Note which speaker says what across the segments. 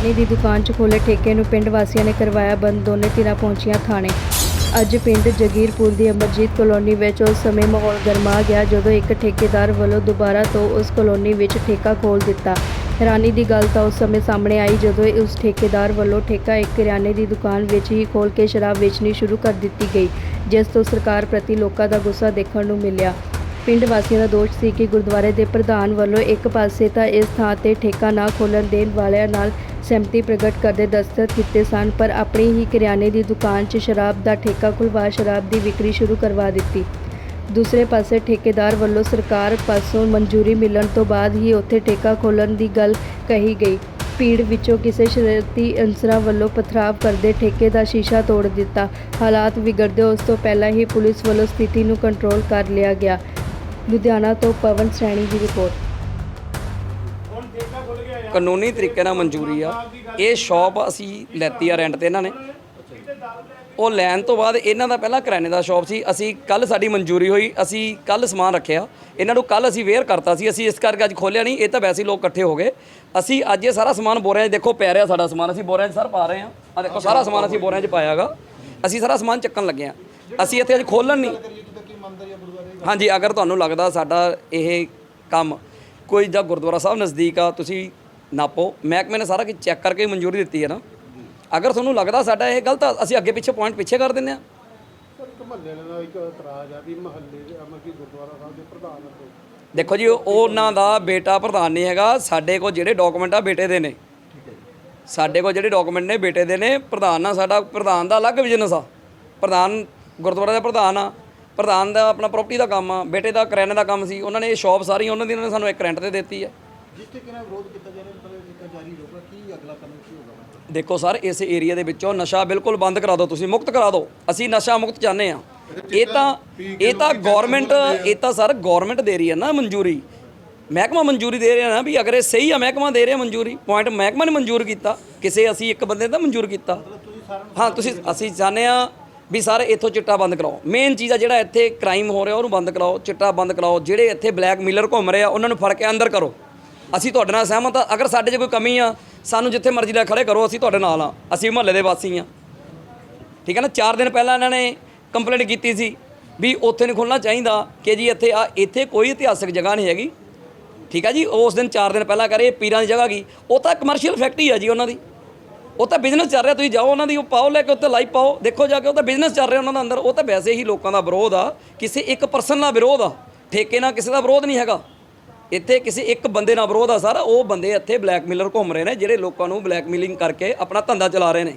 Speaker 1: ਕਰਿਆਨੇ ਦੀ ਦੁਕਾਨ 'ਚ ਖੋਲੇ ਠੇਕੇ ਨੂੰ ਪਿੰਡ ਵਾਸੀਆਂ ਨੇ ਕਰਵਾਇਆ ਬੰਦ। ਦੋਨੇ ਧਿਰਾਂ ਪਹੁੰਚੀਆਂ ਥਾਣੇ। ਅੱਜ ਪਿੰਡ ਜਗੀਰਪੁਰ ਦੀ ਅਮਰਜੀਤ ਕਲੋਨੀ ਵਿੱਚ ਉਸ ਸਮੇਂ ਮਾਹੌਲ ਗਰਮਾ ਗਿਆ ਜਦੋਂ ਇੱਕ ਠੇਕੇਦਾਰ ਵੱਲੋਂ ਦੁਬਾਰਾ ਤੋਂ ਉਸ ਕਲੋਨੀ ਵਿੱਚ ਠੇਕਾ ਖੋਲ ਦਿੱਤਾ। ਹੈਰਾਨੀ ਦੀ ਗੱਲ ਤਾਂ ਉਸ ਸਮੇਂ ਸਾਹਮਣੇ ਆਈ ਜਦੋਂ ਉਸ ਠੇਕੇਦਾਰ ਵੱਲੋਂ ਠੇਕਾ ਇੱਕ ਕਰਿਆਨੇ ਦੀ ਦੁਕਾਨ ਵਿੱਚ ਹੀ ਖੋਲ ਕੇ ਸ਼ਰਾਬ ਵੇਚਣੀ ਸ਼ੁਰੂ ਕਰ ਦਿੱਤੀ ਗਈ, ਜਿਸ ਤੋਂ ਸਰਕਾਰ ਪ੍ਰਤੀ ਲੋਕਾਂ ਦਾ ਗੁੱਸਾ ਦੇਖਣ ਨੂੰ ਮਿਲਿਆ। ਪਿੰਡ ਵਾਸੀਆਂ ਦਾ ਦੋਸ਼ ਸੀ ਕਿ ਗੁਰਦੁਆਰੇ ਦੇ ਪ੍ਰਧਾਨ ਵੱਲੋਂ ਇੱਕ ਪਾਸੇ ਤਾਂ ਇਸ ਥਾਂ ਤੇ ਠੇਕਾ ਨਾ ਖੋਲ੍ਹਣ ਦੇਣ ਵਾਲਿਆਂ ਨਾਲ ਸਹਿਮਤੀ ਪ੍ਰਗਟ ਕਰਦੇ ਦਸਤਖਤ ਕੀਤੇ ਸਨ, ਪਰ ਆਪਣੀ ਹੀ ਕਿਰਿਆਨੇ ਦੀ ਦੁਕਾਨ 'ਚ ਸ਼ਰਾਬ ਦਾ ਠੇਕਾ ਖੁਲਵਾ ਸ਼ਰਾਬ ਦੀ ਵਿਕਰੀ ਸ਼ੁਰੂ ਕਰਵਾ ਦਿੱਤੀ। ਦੂਸਰੇ ਪਾਸੇ ਠੇਕੇਦਾਰ ਵੱਲੋਂ ਸਰਕਾਰ ਪਾਸੋਂ ਮਨਜ਼ੂਰੀ ਮਿਲਣ ਤੋਂ ਬਾਅਦ ਹੀ ਉੱਥੇ ਠੇਕਾ ਖੋਲ੍ਹਣ ਦੀ ਗੱਲ ਕਹੀ ਗਈ। ਭੀੜ ਵਿੱਚੋਂ ਕਿਸੇ ਸ਼ਰਤੀ ਅਨਸਰਾਂ ਵੱਲੋਂ ਪਥਰਾਵ ਕਰਦੇ ਠੇਕੇ ਦਾ ਸ਼ੀਸ਼ਾ ਤੋੜ ਦਿੱਤਾ। ਹਾਲਾਤ ਵਿਗੜਦੇ ਉਸ ਤੋਂ ਪਹਿਲਾਂ ਹੀ ਪੁਲਿਸ ਵੱਲੋਂ ਸਥਿਤੀ ਨੂੰ ਕੰਟਰੋਲ ਕਰ ਲਿਆ ਗਿਆ। ਲੁਧਿਆਣਾ ਤੋਂ ਪਵਨ ਸੈਣੀ ਦੀ ਰਿਪੋਰਟ।
Speaker 2: ਕਾਨੂੰਨੀ ਤਰੀਕੇ ਨਾਲ ਮਨਜ਼ੂਰੀ ਆ। ਇਹ ਸ਼ਾਪ ਅਸੀਂ ਲੈਤੀ ਆ ਰੈਂਟ ਤੇ ਇਹਨਾਂ ਨੇ। ਉਹ ਲੈਣ ਤੋਂ ਬਾਅਦ ਇਹਨਾਂ ਦਾ ਪਹਿਲਾਂ ਕਰਿਆਨੇ ਦਾ ਸ਼ਾਪ ਸੀ। ਅਸੀਂ ਕੱਲ ਸਾਡੀ ਮਨਜ਼ੂਰੀ ਹੋਈ। ਅਸੀਂ ਕੱਲ ਸਮਾਨ ਰੱਖਿਆ। ਇਹਨਾਂ ਨੂੰ ਕੱਲ ਅਸੀਂ ਵੇਅਰ ਕਰਤਾ ਸੀ। ਅਸੀਂ ਇਸ ਕਰਕੇ ਅੱਜ ਖੋਲਿਆ ਨਹੀਂ। ਇਹ ਤਾਂ ਵੈਸੇ ਹੀ ਲੋਕ ਇਕੱਠੇ ਹੋ ਗਏ। ਅਸੀਂ ਅੱਜ ਇਹ ਸਾਰਾ ਸਮਾਨ ਬੋਰਿਆਂ 'ਚ ਦੇਖੋ, ਪੈ ਰਿਹਾ ਸਾਡਾ ਸਮਾਨ। ਅਸੀਂ ਬੋਰਿਆਂ 'ਚ ਸਰ ਪਾ ਰਹੇ ਹਾਂ। ਆ ਦੇਖੋ, ਸਾਰਾ ਸਮਾਨ ਅਸੀਂ ਬੋਰਿਆਂ 'ਚ ਪਾਇਆਗਾ। ਅਸੀਂ ਸਾਰਾ ਸਮਾਨ ਚੱਕਣ ਲੱਗੇ ਹਾਂ। ਅਸੀਂ ਇੱਥੇ ਅੱਜ ਖੋਲਣ ਨਹੀਂ। ਹਾਂਜੀ ਅਗਰ ਤੁਹਾਨੂੰ ਲੱਗਦਾ ਸਾਡਾ ਇਹ ਕੰਮ ਕੋਈ ਜਾਂ ਗੁਰਦੁਆਰਾ ਸਾਹਿਬ ਨਜ਼ਦੀਕ ਆ ਤੁਸੀਂ ਨਾਪੋ। ਮਹਿਕਮੇ ਨੇ ਸਾਰਾ ਕੁਝ ਚੈੱਕ ਕਰਕੇ ਹੀ ਮਨਜ਼ੂਰੀ ਦਿੱਤੀ ਹੈ ਨਾ। ਅਗਰ ਤੁਹਾਨੂੰ ਲੱਗਦਾ ਸਾਡਾ ਇਹ ਗਲਤ ਆ ਅਸੀਂ ਅੱਗੇ ਪਿੱਛੇ ਪੁਆਇੰਟ ਪਿੱਛੇ ਕਰ ਦਿੰਦੇ ਆ।
Speaker 3: ਸਰ ਇੱਕ ਮਹੱਲੇ ਵਾਲਿਆਂ ਦਾ ਇੱਕ ਇਤਰਾਜ਼ ਆ ਵੀ ਮਹੱਲੇ ਦੇ ਅਮਰਕੀ ਗੁਰਦੁਆਰਾ ਸਾਹਿਬ ਦੇ ਪ੍ਰਧਾਨ ਆ
Speaker 2: ਦੇਖੋ ਜੀ ਉਹ- ਉਹਨਾਂ ਦਾ ਬੇਟਾ ਪ੍ਰਧਾਨ ਨਹੀਂ ਹੈਗਾ। ਸਾਡੇ ਕੋਲ ਜਿਹੜੇ ਡਾਕੂਮੈਂਟ ਆ ਬੇਟੇ ਦੇ ਨੇ। ਸਾਡੇ ਕੋਲ ਜਿਹੜੇ ਡਾਕੂਮੈਂਟ ਨੇ ਬੇਟੇ ਦੇ ਨੇ। ਪ੍ਰਧਾਨ ਨਾਲ ਸਾਡਾ ਪ੍ਰਧਾਨ ਦਾ ਅਲੱਗ ਬਿਜ਼ਨਸ ਆ। ਪ੍ਰਧਾਨ ਗੁਰਦੁਆਰਾ ਦਾ ਪ੍ਰਧਾਨ ਆ। ਪ੍ਰਧਾਨ ਦਾ ਆਪਣਾ ਪ੍ਰਾਪਰਟੀ ਦਾ ਕੰਮ ਆ ਬੇਟੇ ਦਾ ਕਰਿਆਨੇ ਦਾ ਕੰਮ ਸੀ ਉਹਨਾਂ ਨੇ ਇਹ ਸ਼ਾਪ ਸਾਰੀ ਉਹਨਾਂ ਦੀ ਉਹਨਾਂ ਨੇ ਸਾਨੂੰ ਇੱਕ ਰੈਂਟ ਤੇ ਦਿੱਤੀ ਆ।
Speaker 3: ਜਿਸ ਤੇ ਕਿਹਨਾਂ ਵਿਰੋਧ ਕੀਤਾ ਜਾ ਰਿਹਾ ਮਤਲਬ ਜਾਰੀ ਰਹੂਗਾ ਕੀ ਅਗਲਾ ਕਦਮ ਕੀ ਹੋਗਾ
Speaker 2: ਦੇਖੋ ਸਰ ਇਸ ਏਰੀਆ ਦੇ ਵਿੱਚੋਂ ਨਸ਼ਾ ਬਿਲਕੁਲ ਬੰਦ ਕਰਾ ਦਿਓ ਤੁਸੀਂ ਮੁਕਤ ਕਰਾ ਦਿਓ। ਅਸੀਂ ਨਸ਼ਾ ਮੁਕਤ ਚਾਹੁੰਦੇ ਆ ਇਹ ਤਾਂ ਇਹ ਤਾਂ ਗਵਰਨਮੈਂਟ ਇਹ ਤਾਂ ਸਰ ਗਵਰਨਮੈਂਟ ਦੇ ਰਹੀ ਹੈ ਨਾ ਮਨਜ਼ੂਰੀ। ਮਹਿਕਮਾ ਮਨਜ਼ੂਰੀ ਦੇ ਰਿਹਾ ਨਾ ਵੀ ਅਗਰ ਇਹ ਸਹੀ ਆ ਮਹਿਕਮਾ ਦੇ ਰਿਹਾ ਮਨਜ਼ੂਰੀ। ਪੁਆਇੰਟ ਮਹਿਕਮਾ ਨੇ ਮਨਜ਼ੂਰ ਕੀਤਾ ਕਿਸੇ ਅਸੀਂ ਇੱਕ ਬੰਦੇ ਦਾ ਮਨਜ਼ੂਰ ਕੀਤਾ। ਹਾਂ ਤੁਸੀਂ ਅਸੀਂ ਚਾਹੁੰਦੇ ਆ ਵੀ ਸਰ ਇੱਥੋਂ ਚਿੱਟਾ ਬੰਦ ਕਰਾਓ। ਮੇਨ ਚੀਜ਼ ਆ ਜਿਹੜਾ ਇੱਥੇ ਕ੍ਰਾਈਮ ਹੋ ਰਿਹਾ, ਉਹਨੂੰ ਬੰਦ ਕਰਾਓ, ਚਿੱਟਾ ਬੰਦ ਕਰਾਓ। ਜਿਹੜੇ ਇੱਥੇ ਬਲੈਕ ਮਿਲਰ ਘੁੰਮ ਰਹੇ ਆ, ਉਹਨਾਂ ਨੂੰ ਫੜ ਕੇ ਅੰਦਰ ਕਰੋ। ਅਸੀਂ ਤੁਹਾਡੇ ਨਾਲ ਸਹਿਮਤ ਆ, ਅਗਰ ਸਾਡੇ 'ਚ ਕੋਈ ਕਮੀ ਆ, ਸਾਨੂੰ ਜਿੱਥੇ ਮਰਜ਼ੀ ਲੈ ਖੜੇ ਕਰੋ, ਅਸੀਂ ਤੁਹਾਡੇ ਨਾਲ ਆ। ਅਸੀਂ ਮਹੱਲੇ ਦੇ ਵਾਸੀ ਆ। ਠੀਕ ਹੈ ਨਾ? 4 ਦਿਨ ਪਹਿਲਾਂ ਇਹਨਾਂ ਨੇ ਕੰਪਲੇਂਟ ਕੀਤੀ ਸੀ ਵੀ ਉੱਥੇ ਨਹੀਂ ਖੁੱਲਣਾ ਚਾਹੀਦਾ ਕਿ ਜੀ ਇੱਥੇ ਆ, ਇੱਥੇ ਕੋਈ ਇਤਿਹਾਸਕ ਜਗ੍ਹਾ ਨਹੀਂ ਹੈਗੀ। ਠੀਕ ਆ ਜੀ? ਉਸ ਦਿਨ 4 ਦਿਨ ਪਹਿਲਾਂ ਕਰੇ ਪੀਰਾਂ ਦੀ ਜਗ੍ਹਾ ਗਈ ਉਹ ਤਾਂ ਕਮਰਸ਼ੀਅਲ ਫੈਕਟਰੀ ਆ ਜੀ ਉਹਨਾਂ ਦੀ। ਉਹ ਤਾਂ ਬਿਜ਼ਨਸ ਚੱਲ ਰਿਹਾ ਤੁਸੀਂ ਜਾਓ ਉਹਨਾਂ ਦੀ ਉਹ ਪਾਓ ਲੈ ਕੇ ਉੱਤੇ ਲਾਈਵ ਪਾਓ। ਦੇਖੋ ਜਾ ਕੇ ਉਹ ਤਾਂ ਬਿਜ਼ਨਸ ਚੱਲ ਰਿਹਾ ਉਹਨਾਂ ਦਾ ਅੰਦਰ। ਉਹ ਤਾਂ ਵੈਸੇ ਹੀ ਲੋਕਾਂ ਦਾ ਵਿਰੋਧ ਆ। ਕਿਸੇ ਇੱਕ ਪਰਸਨ ਨਾਲ ਵਿਰੋਧ ਆ। ਠੇਕੇ ਨਾਲ ਕਿਸੇ ਦਾ ਵਿਰੋਧ ਨਹੀਂ ਹੈਗਾ। ਇੱਥੇ ਕਿਸੇ ਇੱਕ ਬੰਦੇ ਨਾਲ ਵਿਰੋਧ ਆ ਸਰ। ਉਹ ਬੰਦੇ ਇੱਥੇ ਬਲੈਕਮੇਲਰ ਘੁੰਮ ਰਹੇ ਨੇ ਜਿਹੜੇ ਲੋਕਾਂ ਨੂੰ ਬਲੈਕਮੇਲਿੰਗ ਕਰਕੇ ਆਪਣਾ ਧੰਦਾ ਚਲਾ ਰਹੇ ਨੇ।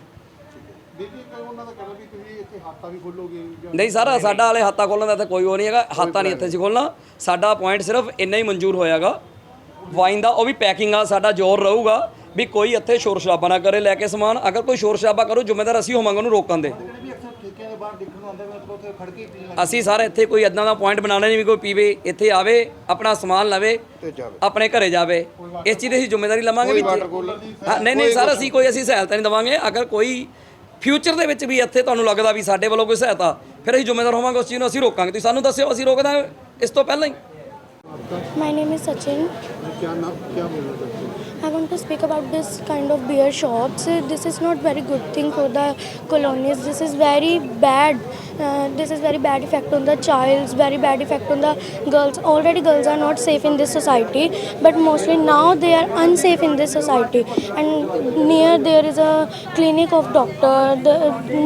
Speaker 3: ਦਾ
Speaker 2: ਨਹੀਂ ਸਰ ਸਾਡਾ ਵਾਲੇ ਹਾਤਾ ਖੋਲਣ ਦਾ ਤਾਂ ਕੋਈ ਉਹ ਨਹੀਂ ਹੈਗਾ। ਹਾਤਾ ਨਹੀਂ ਇੱਥੇ ਸੀ ਖੋਲਣਾ। ਸਾਡਾ ਪੁਆਇੰਟ ਸਿਰਫ ਇੰਨਾ ਹੀ ਮਨਜ਼ੂਰ ਹੋਇਆਗਾ। ਵਾਈਨ ਦਾ ਉਹ ਵੀ ਪੈਕਿੰਗ ਆ ਸਾਡਾ ਜ਼ੋਰ ਰਹੂਗਾ। ਵੀ ਕੋਈ ਇੱਥੇ ਸ਼ੋਰ ਸ਼ਰਾਬਾ ਨਾ ਕਰੇ ਲੈ ਕੇ ਸਮਾਨ। ਅਗਰ ਕੋਈ ਸ਼ੋਰ ਸ਼ਰਾਬਾ ਕਰੂ ਜ਼ਿੰਮੇਦਾਰ ਅਸੀਂ ਹੋਵਾਂਗੇ ਉਹਨੂੰ ਰੋਕਣ ਦੇ। ਅਸੀਂ ਸਾਰੇ ਇੱਥੇ ਕੋਈ ਇਦਾਂ ਦਾ ਪੁਆਇੰਟ ਬਣਾਉਣਾ ਨਹੀਂ ਵੀ ਕੋਈ ਪੀਵੇ ਇੱਥੇ ਆਵੇ ਆਪਣਾ ਸਮਾਨ ਲਵੇ
Speaker 3: ਤੇ ਜਾਵੇ।
Speaker 2: ਆਪਣੇ ਘਰੇ ਜਾਵੇ। ਇਸ ਚੀਜ਼ ਦੀ ਅਸੀਂ ਜ਼ਿੰਮੇਵਾਰੀ ਲਵਾਂਗੇ ਵੀ ਨਹੀਂ ਨਹੀਂ ਸਰ ਅਸੀਂ ਕੋਈ ਅਸੀਂ ਸਹਾਇਤਾ ਨਹੀਂ ਦਵਾਂਗੇ। ਅਗਰ ਕੋਈ ਫਿਊਚਰ ਦੇ ਵਿੱਚ ਵੀ ਇੱਥੇ ਤੁਹਾਨੂੰ ਲੱਗਦਾ ਵੀ ਸਾਡੇ ਵੱਲੋਂ ਕੋਈ ਸਹਾਇਤਾ ਫਿਰ ਅਸੀਂ ਜ਼ਿੰਮੇਵਾਰ ਹੋਵਾਂਗੇ ਉਸ ਚੀਜ਼ ਨੂੰ ਅਸੀਂ ਰੋਕਾਂਗੇ। ਤੁਸੀਂ ਸਾਨੂੰ ਦੱਸਿਓ ਅਸੀਂ ਰੋਕ ਦਾਂਗੇ ਇਸ ਤੋਂ ਪਹਿਲਾਂ ਹੀ।
Speaker 4: My name is Sachin.
Speaker 3: ਕੀ ਨਾਮ ਕੀ हो
Speaker 4: I want to speak about this kind of beer shops. This is not very good thing for the colonies. This is very bad. Uh, this is very bad effect on the childs. Very bad effect on the girls. Already girls are not safe in this society, but mostly now they are unsafe in this society. And near there is a clinic of doctor. The,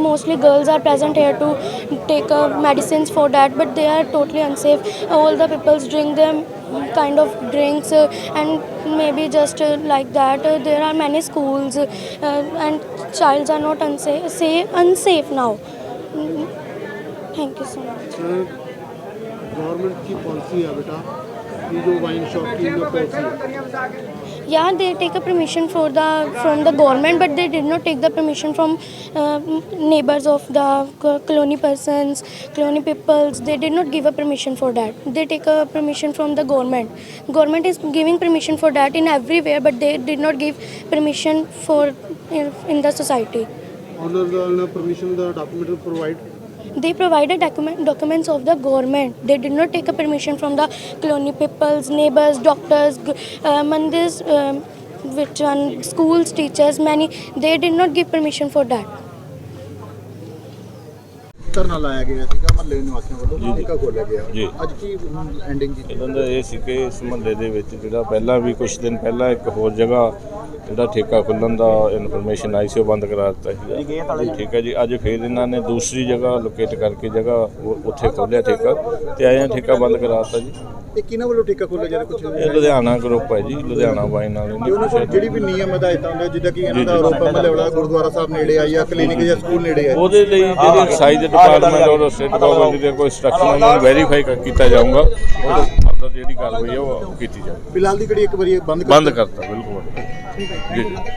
Speaker 4: mostly girls are present here to take uh, medicines for that, but they are totally unsafe. All the peoples drink them kind of drinks uh, and maybe just uh, like that uh, there are many schools uh, and childs are not unsafe safe, unsafe now Mm, thank you so much
Speaker 3: government की policy है बेटा ये जो wine shop की जो policy है
Speaker 4: yeah they take a permission for the from the government but they did not take the permission from uh, neighbors of the co- colony persons colony peoples they did not give a permission for that they take a permission from the government government is giving permission for that in everywhere but they did not give permission for in, in the society
Speaker 3: owner the permission ਦਾ document provide
Speaker 4: they provided document, documents of the government they did not take a permission from the colony peoples neighbors doctors uh, mandirs um, which one schools teachers many they did not give permission for that
Speaker 3: ਧਰਨਾ ਲਾਇਆ ਗਿਆ ਸੀਗਾ ਮਹੱਲੇ ਨਿਵਾਸੀਆਂ ਵੱਲੋਂ ਠੇਕਾ ਖੋਲਿਆ। ਗਿਆ ਅੱਜ ਕੀ ਐਂਡਿੰਗ ਕੀਤੀ
Speaker 5: ਇਹਨਾਂ ਦਾ ਇਹ ਸੀ ਕਿ ਇਸ ਮੁਹੱਲੇ ਦੇ ਵਿੱਚ ਜਿਹੜਾ ਪਹਿਲਾਂ ਵੀ ਕੁਝ ਦਿਨ ਪਹਿਲਾਂ ਇੱਕ ਹੋਰ ਜਗ੍ਹਾ ਜਿਹੜਾ ਠੇਕਾ ਖੁੱਲਣ ਦਾ ਇਨਫੋਰਮੇਸ਼ਨ ਆਈ ਸੀ ਉਹ ਬੰਦ ਕਰਾ ਦਿੱਤਾ ਸੀਗਾ। ਠੀਕ ਹੈ ਜੀ ਅੱਜ ਫਿਰ ਇਹਨਾਂ ਨੇ ਦੂਸਰੀ ਜਗ੍ਹਾ ਲੋਕੇਟ ਕਰਕੇ ਜਗ੍ਹਾ ਉੱਥੇ ਖੋਲਿਆ ਠੇਕਾ ਤੇ ਆਏ ਆ ਠੇਕਾ ਬੰਦ ਕਰਾ ਦਿੱਤਾ ਜੀ।
Speaker 3: ਇਹ ਕਿਹਨਾਂ ਵੱਲੋਂ ਠੇਕਾ ਖੋਲਿਆ ਜਾ ਰਿਹਾ ਕੁਝ
Speaker 5: ਇਹ ਲੁਧਿਆਣਾ ਗਰੁੱਪ ਹੈ ਜੀ ਲੁਧਿਆਣਾ ਵਾਈਨ ਵਾਲੇ
Speaker 3: ਤੇ
Speaker 5: ਨੇ
Speaker 3: ਉਹਨਾਂ ਕੋਲ ਜਿਹੜੀ ਵੀ ਨਿਯਮ ਹਦਾਇਤਾਂ ਹੁੰਦੀਆਂ ਜਿੱਦਾਂ ਕਿ ਇਹਨਾਂ ਦਾ ਆਰੋਪ ਵਾਲਾ ਗੁਰਦੁਆਰਾ ਸਾਹਿਬ ਨੇੜੇ ਆ ਜਾਂ ਕਲੀਨਿਕ ਜਾਂ ਸਕੂਲ ਨੇੜੇ ਆ।
Speaker 5: ਉਹਦੇ ਲਈ ਜਿਹੜੇ ਐਕਸਾਈਜ਼ ਡਿਪਾਰਟਮੈਂਟ ਔਰ ਸਟੇਟ ਗਵਰਨਮੈਂਟ ਦੇ ਕੋਈ ਉਹਨਾਂ ਨੂੰ ਵੈਰੀਫਾਈ ਕੀਤਾ ਜਾਊਗਾ। ਉਹਦੇ ਜਿਹੜੀ ਕਾਰਵਾਈ ਹੈ ਉਹ ਕੀਤੀ ਜਾਊਗੀ
Speaker 3: ਫਿਲਹਾਲ ਦੀ ਘੜੀ ਇੱਕ ਵਾਰੀ ਬੰਦ
Speaker 5: ਬੰਦ ਕਰਤਾ ਬਿਲਕੁਲ। 对